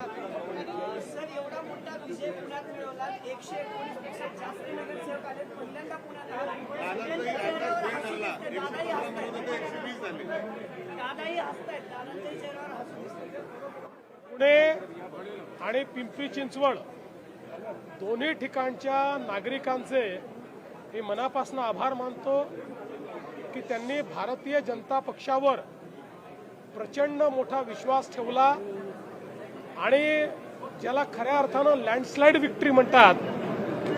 Sir एवढा मोठा विजय पुण्यात मिळवला. एकशे एकोणीसपेक्षा जास्त नगरसेवक आले. पहिल्यांदा पुण्यात आला. दादाही हसतायत. दादाही हसतायत. दादांच्या चेहऱ्यावर हसू दिसतंय. पुणे आणि पिंपरी चिंचवड दोन्ही ठिकाणच्या नागरिकांचे मी मनापासून आभार मानतो की त्यांनी भारतीय जनता पक्षावर प्रचंड मोठा विश्वास ठेवला. आणि ज्याला खऱ्या अर्थानं लँडस्लाईड विक्ट्री म्हणतात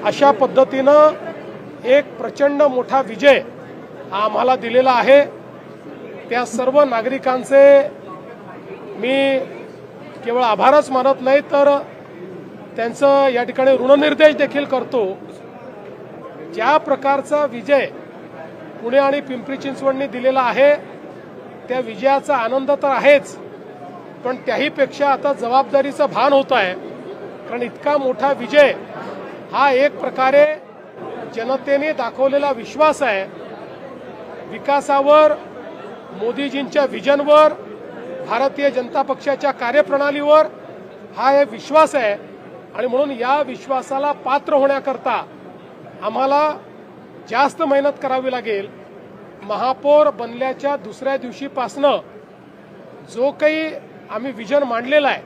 अशा पद्धतीनं एक प्रचंड मोठा विजय हा आम्हाला दिलेला आहे. त्या सर्व नागरिकांचे मी केवळ आभारच मानत नाही तर त्यांचं या ठिकाणी ऋणनिर्देश देखील करतो. ज्या प्रकारचा विजय पुणे आणि पिंपरी चिंचवडने दिलेला आहे त्या विजयाचा आनंद तर आहेच. पण त्याहीपेक्षा आता जबाबदारीचं भान होत आहे. कारण इतका मोठा विजय हा एक प्रकारे जनतेने दाखवलेला विश्वास आहे. विकासावर मोदीजींच्या विजनवर भारतीय जनता पक्षाच्या कार्यप्रणालीवर हा एक विश्वास आहे. आणि म्हणून या विश्वासाला पात्र होण्याकरता आम्हाला जास्त मेहनत करावी लागेल. महापौर बनल्याच्या दुसऱ्या दिवशीपासनं जो काही आम्ही विजन मांडलेलं आहे.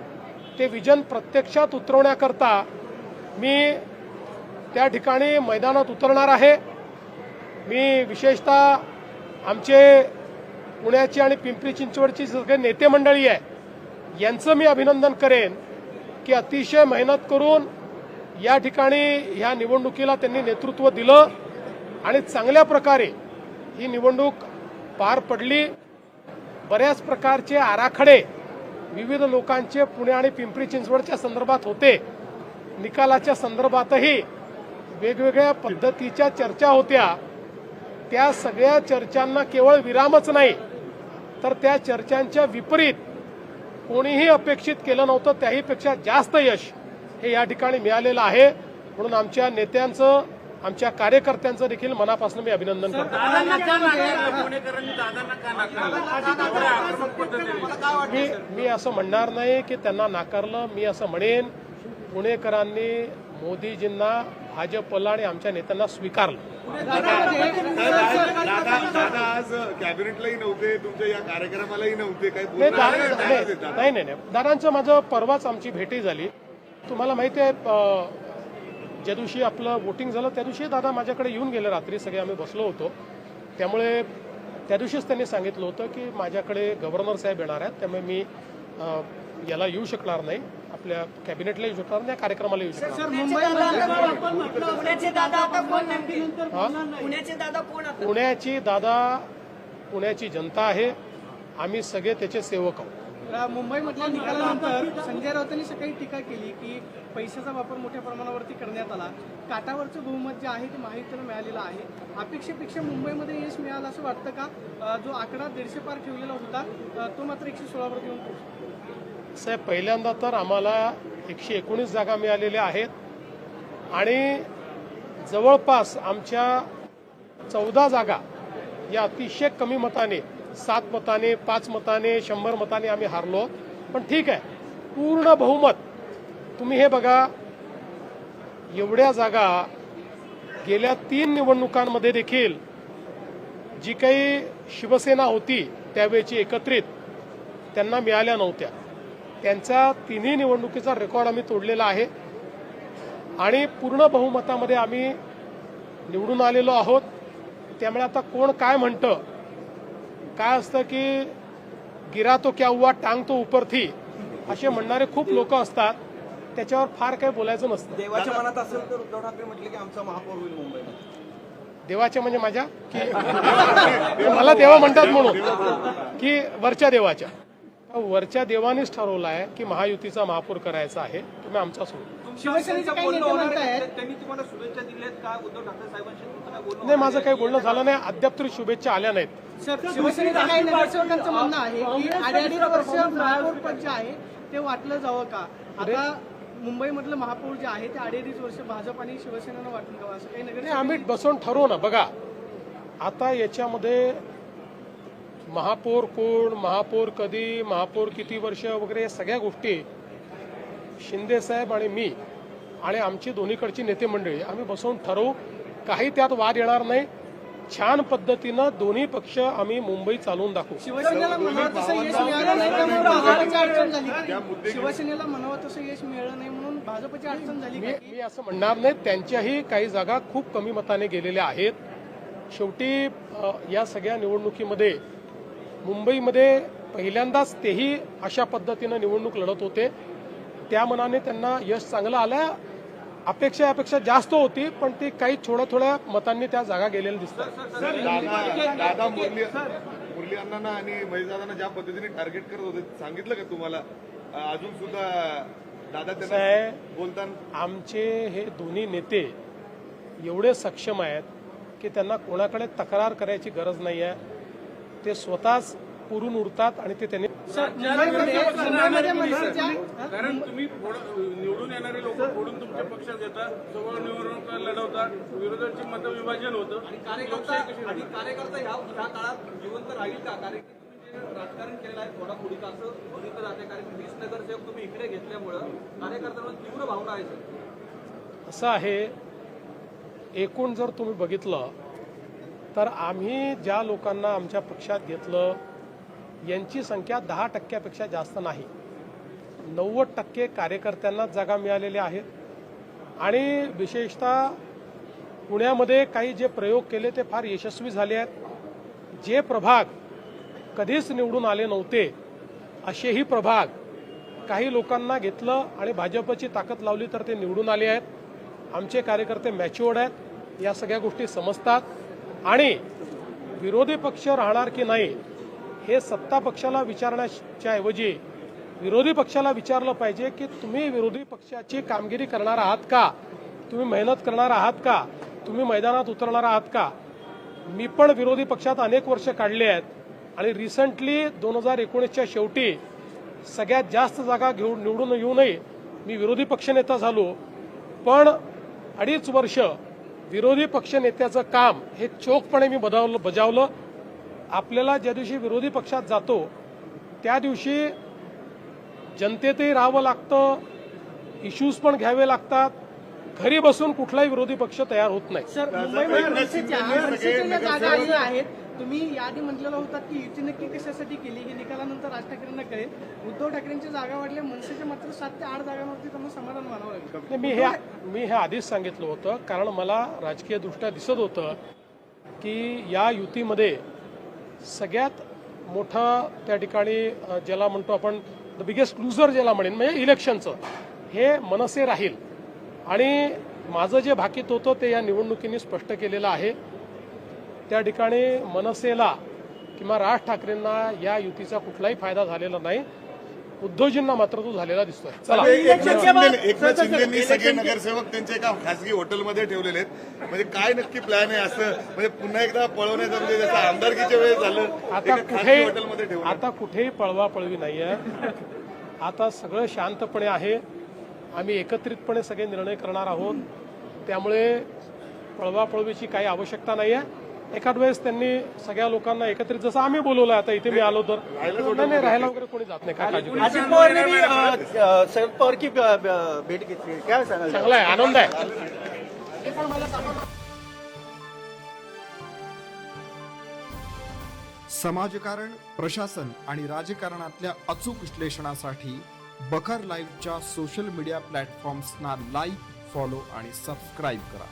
ते विजन प्रत्यक्षात उतरवण्याकरता मी त्या ठिकाणी मैदानात उतरणार आहे. मी विशेषतः आमचे पुण्याची आणि पिंपरी चिंचवडची सगळे नेते मंडळी आहे. यांचं मी अभिनंदन करेन की अतिशय मेहनत करून या ठिकाणी ह्या निवडणुकीला त्यांनी नेतृत्व दिलं आणि चांगल्या प्रकारे ही निवडणूक पार पडली. बऱ्याच प्रकारचे आराखडे विविध लोकांचे पुणे आणि पिंपरी चिंचवडच्या संदर्भात होते. निकालाच्या संदर्भातही वेगवेगळ्या पद्धतीच्या चर्चा होत्या. त्या सगळ्या चर्चांना केवळ विरामच नाही तर त्या चर्चांच्या विपरीत कोणीही अपेक्षित केलं नव्हतं त्याहीपेक्षा जास्त यश हे या ठिकाणी मिळालेलं आहे. म्हणून आमच्या नेत्यांचं आमच्या कार्यकर्त्यांचं देखील मनापासून मी अभिनंदन करतो. मी मी असं म्हणणार नाही की त्यांना नाकारलं मी असं म्हणेन पुणेकरांनी मोदीजींना भाजपला आणि आमच्या नेत्यांना स्वीकारलं. दादा दादा आज कॅबिनेटलाही नव्हते तुमच्या या कार्यक्रमालाही नव्हते काही नाही नाही. दादांचं माझं परवाच आमची भेटी झाली. तुम्हाला माहिती आहे ज्या दिवशी आपलं वोटिंग झालं त्या दिवशी दादा माझ्याकडे येऊन गेले रात्री. सगळे आम्ही बसलो होतो. त्यामुळे त्या दिवशीच त्यांनी सांगितलं होतं की माझ्याकडे गव्हर्नर साहेब येणार आहेत. त्यामुळे मी याला येऊ शकणार नाही. आपल्या कॅबिनेटला येऊ शकणार नाही कार्यक्रमाला येऊ शकणार पुण्याची दादा पुण्याची जनता आहे. आम्ही सगळे त्याचे सेवक आहोत. मुंबईमधल्या निकालानंतर संजय राऊतांनी सकाळी टीका केली की पैशाचा वापर मोठ्या प्रमाणावरती करण्यात आला. काटावरचं बहुमत जे आहे ते महायुतीला मिळालेलं आहे. अपेक्षेपेक्षा मुंबईमध्ये यश मिळालं असं वाटतं का? जो आकडा दीडशे पार ठेवलेला होता तो मात्र एकशे सोळावरती येऊन साहेब पहिल्यांदा तर आम्हाला एकशे एकोणीस जागा मिळालेल्या आहेत. आणि जवळपास आमच्या चौदा जागा या अतिशय कमी मताने सात मताने पाच मताने शंभर मताने आम्ही हारलो. पण ठीक आहे. पूर्ण बहुमत तुम्ही हे बघा एवढ्या जागा गेल्या तीन निवडणुकांमध्ये देखील जी काही शिवसेना होती त्यावेळेची एकत्रित त्यांना मिळाल्या नव्हत्या. त्यांचा तिन्ही निवडणुकीचा रेकॉर्ड आम्ही तोडलेला आहे. आणि पूर्ण बहुमतामध्ये आम्ही निवडून आलेलो आहोत. त्यामुळे आता कोण काय म्हणतं काय असतं की गिरा तो क्या हुआ टांग तो ऊपर थी असे म्हणणारे खूप लोक असतात. त्याच्यावर फार काही बोलायचं नसतं. देवाच्या मनात असेल तर उद्धव ठाकरे म्हटले की आमचा महापौर होईल मुंबईमध्ये देवाच्या म्हणजे माझ्या? की मला देवा म्हणतात म्हणून. की वरच्या देवाच्या. वरच्या देवानेच ठरवलं आहे की महायुतीचा महापौर करायचा आहे. तुम्ही आमचा सोडू शिवसेनेचे काही नेते म्हणतायत त्यांनी तुम्हाला शुभेच्छा दिल्यात का? उद्धव ठाकरे साहेबांशी तुमचं बोलणं नाही माझं काही बोलणं झालं नाही. अद्याप तरी शुभेच्छा आल्या नाहीत. सर शिवसेनेच्या काही नगरसेवकांचं म्हणणं आहे की अडीअडीच वर्ष महापौर पद जे आहे ते वाटलं जावं का? आता मुंबईमधलं महापौर जे आहे ते अडीअडीच वर्ष भाजप आणि शिवसेनेनं वाटून द्यावं असं काही नाही नगर आम्ही बसून ठरवू ना बघा. आता याच्यामध्ये महापौर कोण महापौर कधी महापौर किती वर्ष वगैरे या सगळ्या गोष्टी शिंदे साहेब आणि मी आणि आमची दोन्हीकडची नेते मंडळी आम्ही बसून ठरवू. काही त्यात वाद येणार नाही. छान पद्धतीनं दोन्ही पक्ष आम्ही मुंबई चालवून दाखवू. शिवसेनेला म्हणावं तसं यश मिळालं नाही त्यामुळे भाजपची अडचण झाली. शिवसेनेला म्हणावं तसं यश मिळालं नाही म्हणून भाजपची अडचण झाली मी का? मी असं म्हणणार नाही. त्यांच्याही काही जागा खूप कमी मताने गेलेल्या आहेत. शेवटी या सगळ्या निवडणुकीमध्ये मुंबईमध्ये पहिल्यांदाच तेही अशा पद्धतीनं निवडणूक लढत होते. त्या मनाने त्यांना यश चांगलं आलं अपेक्षा यापेक्षा जास्त होती पण ती काही थोड्या थोड्या मतांनी त्या जागा गेलेल्या दिसतात. दादा दादा मुरली मुरली अण्णांना आणि महेश दादांना ज्या पद्धतीने टार्गेट करत होते सांगितलं का तुम्हाला? अजून सुद्धा दादा? त्यांना बोलताना आमचे हे दोन्ही नेते एवढे सक्षम आहेत की त्यांना कोणाकडे तक्रार करायची गरज नाही आहे ते स्वतःच पुरून उरतात आणि ते त्यांनी कारण तुम्ही निवडून येणारे लोक फोडून तुमच्या पक्षात येतात जवळ निवडणूक लढवतात विरोधाचे मतविभाजन होतं. आणि कार्यकर्ता आणि कार्यकर्ता ह्या काळात जिवंत राहील का? कारण की तुम्ही जे राजकारण केलेलं आहे असं बघितलं जाते कारण वीस नगरसेवक तुम्ही इकडे घेतल्यामुळं कार्यकर्त्यांमध्ये तीव्र भावना आहे असं आहे एकूण जर तुम्ही बघितलं तर आम्ही ज्या लोकांना आमच्या पक्षात घेतलं यांची संख्या दहा टक्क्यापेक्षा जास्त नाही. नव्वद टक्के कार्यकर्त्यांनाच जागा मिळालेल्या आहेत. आणि विशेषतः पुण्यामध्ये काही जे प्रयोग केले ते फार यशस्वी झाले आहेत. जे प्रभाग कधीच निवडून आले नव्हते असेही प्रभाग काही लोकांना घेतलं आणि भाजपची ताकद लावली तर ते निवडून आले आहेत. आमचे कार्यकर्ते मॅच्युअर्ड आहेत या सगळ्या गोष्टी समजतात. आणि विरोधी पक्ष राहणार की नाही हे सत्ता पक्षाला विचारण्याच्या ऐवजी विरोधी पक्षाला विचारलं पाहिजे की तुम्ही विरोधी पक्षाची कामगिरी करणार आहात का? तुम्ही मेहनत करणार आहात का? तुम्ही मैदानात उतरणार आहात का? मी पण विरोधी पक्षात अनेक वर्ष काढली आहेत आणि रिसेंटली दोन हजार एकोणीसच्या शेवटी सगळ्यात जास्त जागा घेऊन निवडून येऊनही मी विरोधी पक्षनेता झालो. पण अडीच वर्ष विरोधी पक्षनेत्याचं काम हे चोखपणे मी बजावलं बजावलं. आपल्याला ज्या दिवशी विरोधी पक्षात जातो त्या दिवशी जनतेतही राहावं लागतं इश्यूज पण घ्यावे लागतात. घरी बसून कुठलाही विरोधी पक्ष तयार होत नाही. सर आलेल्या आहेत तुम्ही याआधी म्हटलेलं होतं की युती नक्की कशासाठी केली हे निकालानंतर राज ठाकरेंना कळेल. उद्धव ठाकरेंच्या जागा वाढल्या मनसेच्या मात्र सात ते आठ जागांवरती त्यांना समाधान मानावं लागेल. मी हे मी हे आधीच सांगितलं होतं कारण मला राजकीय दृष्ट्या दिसत होतं की या युतीमध्ये सगळ्यात मोठं त्या ठिकाणी ज्याला म्हणतो आपण द बिगेस्ट लुझर ज्याला म्हणेन म्हणजे इलेक्शनचं हे मनसे राहील. आणि माझं जे भाकीत होतं ते या निवडणुकीने स्पष्ट केलेलं आहे. त्या ठिकाणी मनसेला किंवा राज ठाकरेंना या युतीचा कुठलाही फायदा झालेला नाही. उद्धवजींना मात्र तो झालेला दिसतोय. चला. एकनाथ शिंदे एकनाथ शिंदेनी सगळे नगरसेवक त्यांचे एका खासगी हॉटेलमध्ये ठेवलेले आहेत. म्हणजे काय नक्की प्लॅन आहे असं? म्हणजे पुन्हा एकदा पळवण्याचं म्हणजे जसं आमदारकीच्या वेळेस झालं आता कुठेही हॉटेलमध्ये ठेवलं आता कुठेही पळवा पळवी नाही आहे. आता सगळं शांतपणे आहे. आम्ही एकत्रितपणे सगळे निर्णय करणार आहोत. त्यामुळे पळवापळवीची काही आवश्यकता नाही आहे. एखाद वेळेस त्यांनी सगळ्या लोकांना एकत्रित जसं आम्ही बोलवलं आता इथे मी आलो तर नाही नाही राहायला वगैरे कोणी जात नाही काय काळजी. अजित अ, शरद पवार की भेट घेतली है. क्या सांगाल चांगला आहे आनंद आहे समाजकारण प्रशासन आणि राजकारणातल्या अचूक विश्लेषणासाठी बखर लाईव्हच्या सोशल मीडिया प्लॅटफॉर्म्सना लाईक फॉलो आणि सबस्क्राईब करा